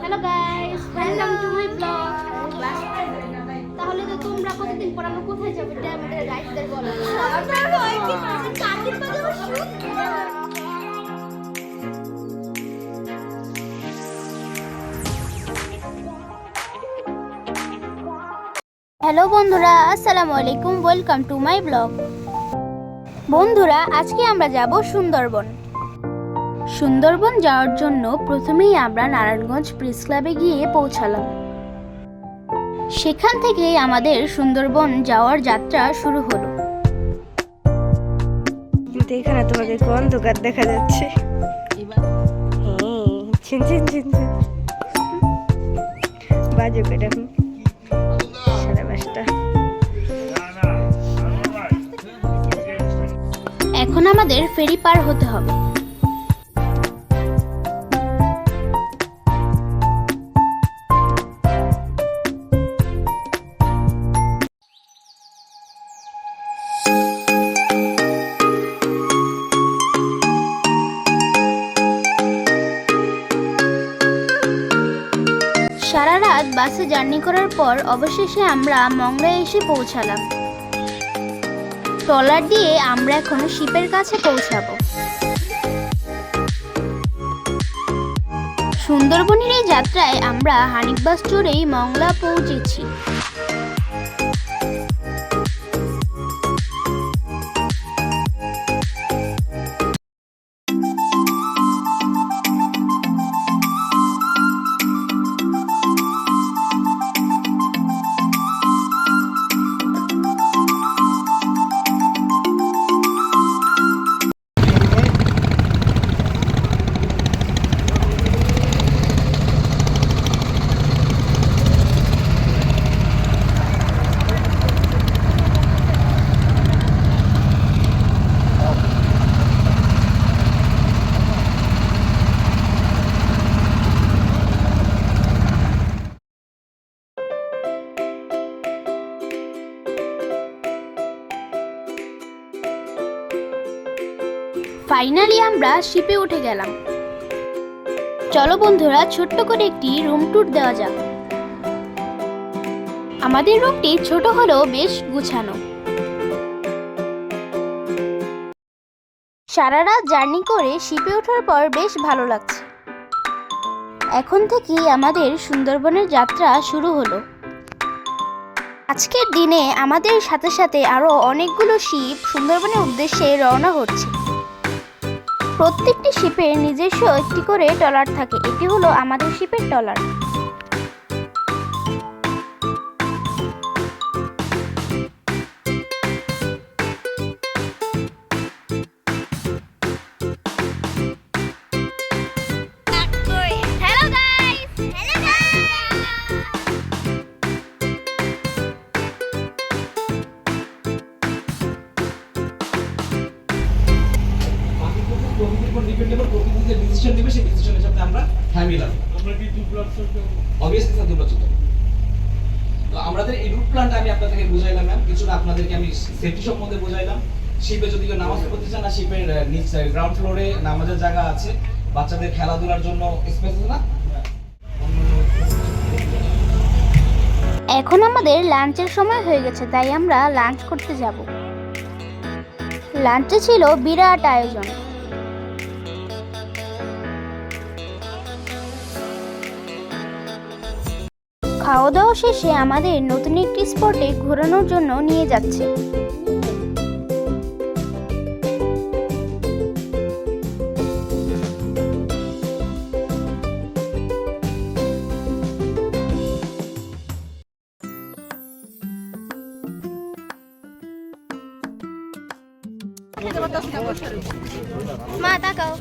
Hello guys welcome to my blog তাহলে তো তোমরা কতদিন পর আমরা কোথায় যাব? এটা আমাদের গাইডদের বলো। হ্যালো বন্ধুরা, আসসালামু আলাইকুম। ওয়েলকাম টু মাই ব্লগ বন্ধুরা, আজকে আমরা যাব সুন্দরবন। সুন্দরবন যাওয়ার জন্য প্রথমেই আমরা নারায়ণগঞ্জ প্রেস ক্লাবে গিয়ে পৌঁছালাম। সেখান থেকে আমাদের সুন্দরবন যাওয়ার যাত্রা শুরু হলো। কিন্তু এখানে তোমাদেরকে অন্ধকার দেখা যাচ্ছে। বাজে সাড়ে পাঁচটা। এখন আমাদের ফেরি পার হতে হবে। রাত বাসে জার্নি করার পর অবশেষে আমরা মংলায় এসে পৌঁছালাম। ট্রলার দিয়ে আমরা এখন শিপের কাছে পৌঁছাবো। সুন্দরবনের এই যাত্রায় আমরা হানিকবাস চড়েই মংলা পৌঁছেছি। ফাইনালি আমরা শিপে উঠে গেলাম। চলো বন্ধুরা, ছোট্ট করে একটি রুম ট্যুর দেওয়া যাক। আমাদের রুমটি ছোট হলেও বেশ গুছানো। সারা রাত জার্নি করে শিপে ওঠার পর বেশ ভালো লাগছে। এখন থেকেই আমাদের সুন্দরবনের যাত্রা শুরু হলো। আজকের দিনে আমাদের সাথে সাথে আরও অনেকগুলো শিপ সুন্দরবনের উদ্দেশ্যে রওনা হচ্ছে। প্রত্যেকটি শিপের নিজস্ব একটি করে টলার থাকে। এটি হলো আমাদের শিপের টলার স্যার তো আমাদের এই রুট প্ল্যানটা আমি আপনাদেরকে বুঝাইলাম ম্যাম আপনাদেরকে আমি সেফটি সম্বন্ধে বুঝাইলাম। শিপে যদি কেউ নামাজ পড়তে চান না, শিপের নিচ গ্রাউন্ড ফ্লোরে নামাজের জায়গা আছে। বাচ্চাদের খেলাধুলার জন্য স্পেস না? এখন আমাদের লাঞ্চের সময় হয়ে গেছে, তাই আমরা লাঞ্চ করতে যাব। লাঞ্চে ছিল বিরাট আয়োজন। খাওয়া দাওয়া শেষে আমাদের নতুন একটি স্পটে ঘোরানোর জন্য নিয়ে যাচ্ছে। মা তাকাও।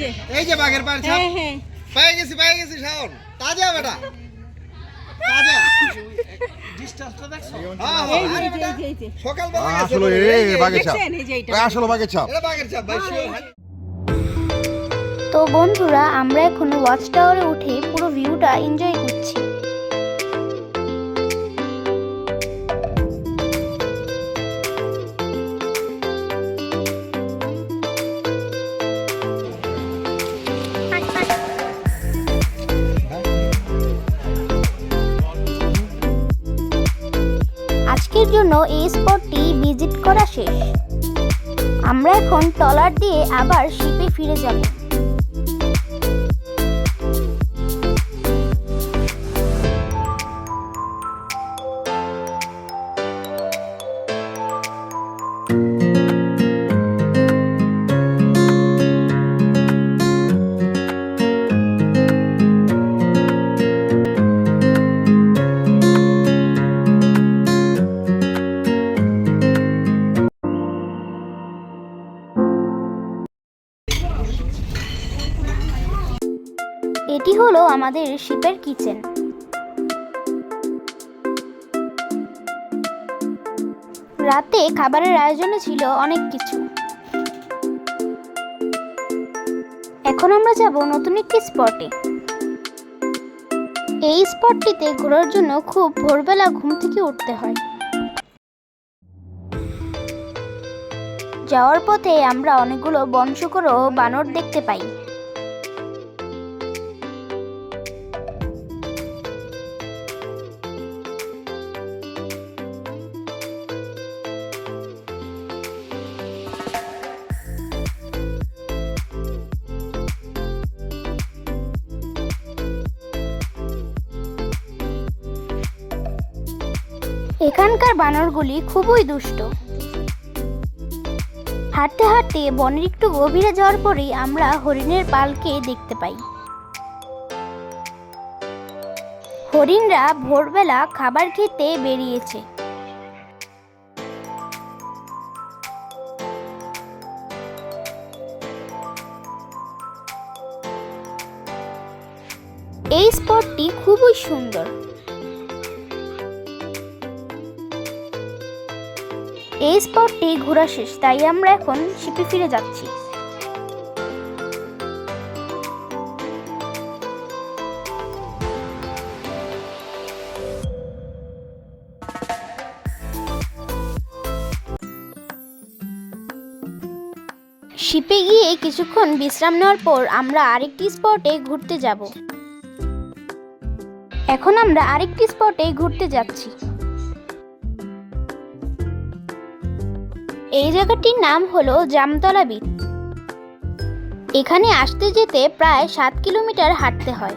যে এই যে বাঘের পায়ের ছাপ। হ্যাঁ হ্যাঁ। পেয়ে গেছি পেয়ে গেছি শাওন। তাজা বেটা। আসলে। আসলে ছাপ। sure। তো বন্ধুরা আমরা এখন ওয়াচ টাওয়ারে উঠে পুরো ভিউটা এনজয় করছি। জন্য এই স্পটটি ভিজিট করা শেষ। আমরা এখন ট্রলার দিয়ে আবার শিপে ফিরে যাব। এটি হলো আমাদের শিপের কিচেন। রাতে খাবারের আয়োজনে ছিল অনেক কিছু। এখন আমরা যাব নতুন একটি স্পটে। এই স্পটটিতে ঘোরার জন্য খুব ভোরবেলা ঘুম থেকে উঠতে হয়। যাওয়ার পথে আমরা অনেকগুলো বংশকর বানর দেখতে পাই। এখানকার বানরগুলি খুবই দুষ্ট। হাঁটতে হাঁটতে বনের একটু গভীরে যাওয়ার পরেই আমরা হরিণের পালকে দেখতে পাই। হরিণরা ভোরবেলা খাবার খেতে বেরিয়েছে। এই স্পটটি খুবই সুন্দর। এই স্পটটি ঘোরা শেষ, তাই আমরা এখন শিপে ফিরে যাচ্ছি। শিপে গিয়ে কিছুক্ষণ বিশ্রাম নেওয়ার পর আমরা আরেকটি স্পটে ঘুরতে যাব। এখন আমরা আরেকটি স্পটে ঘুরতে যাচ্ছি। এই জায়গাটির নাম হলো জামতলা বিচ এখানে আসতে যেতে প্রায় সাত কিলোমিটার হাঁটতে হয়।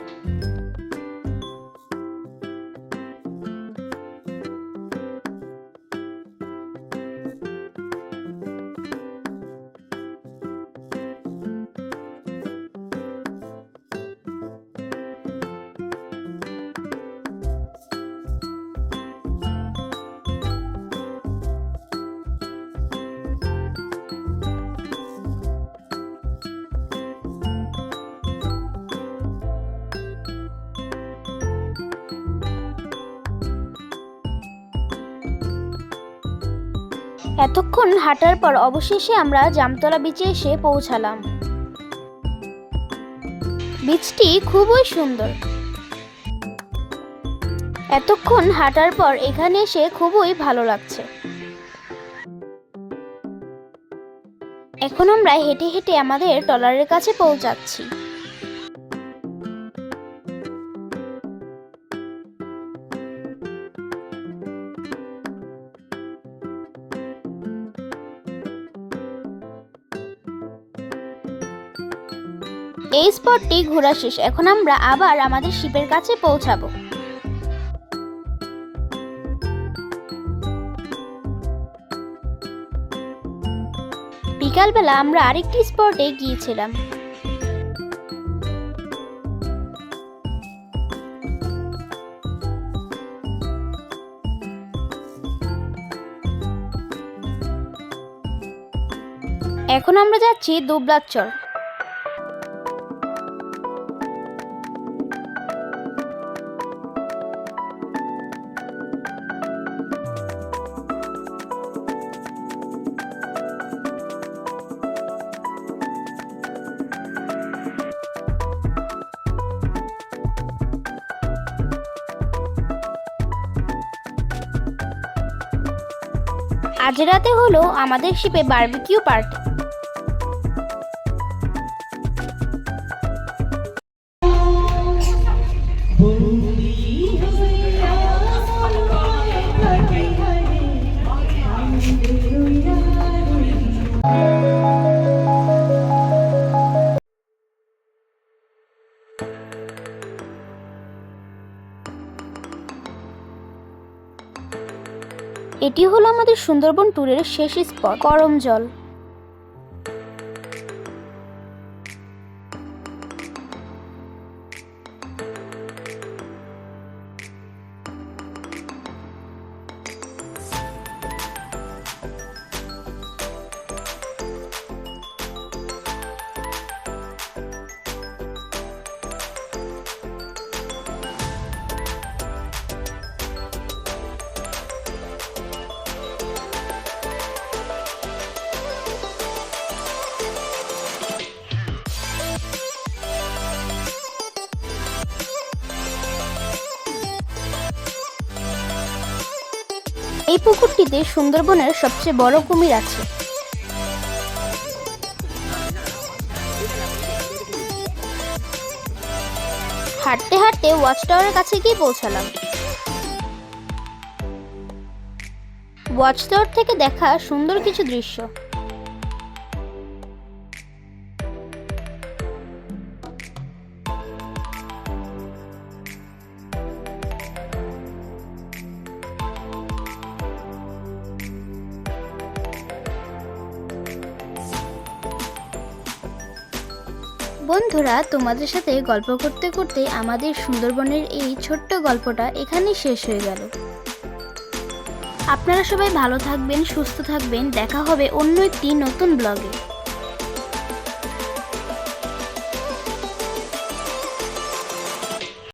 এতক্ষণ হাঁটার পর অবশেষে আমরা জামতলা বিচে এসে পৌঁছালাম। বিচটি খুবই সুন্দর। এতক্ষণ হাঁটার পর এখানে এসে খুবই ভালো লাগছে। এখন আমরা হেঁটে হেঁটে আমাদের ট্রলারের কাছে পৌঁছাচ্ছি। এই স্পটটি ঘোরা শেষ। এখন আমরা আবার আমাদের শিপের কাছে পৌঁছাবো। বিকালবেলা আমরা আরেকটি স্পটে গিয়েছিলাম। এখন আমরা যাচ্ছি দুবলাচর আজ রাতে হলো আমাদের শিপে বার্বিকিউ পার্টি এটি হলো আমাদের সুন্দরবন ট্যুরের শেষ স্পট করম এই পুকুরটিতে সুন্দরবনের সবচেয়ে বড় কুমির আছে। হাঁটতে হাঁটতে ওয়াচ টাওয়ারের কাছে গিয়ে পৌঁছালাম। ওয়াচ টাওয়ার থেকে দেখা সুন্দর কিছু দৃশ্য। বন্ধুরা, তোমাদের সাথে গল্প করতে করতে আমাদের সুন্দরবনের এই ছোট্ট গল্পটা এখানেই শেষ হয়ে গেল। আপনারা সবাই ভালো থাকবেন, সুস্থ থাকবেন। দেখা হবে অন্য একটি নতুন ব্লগে।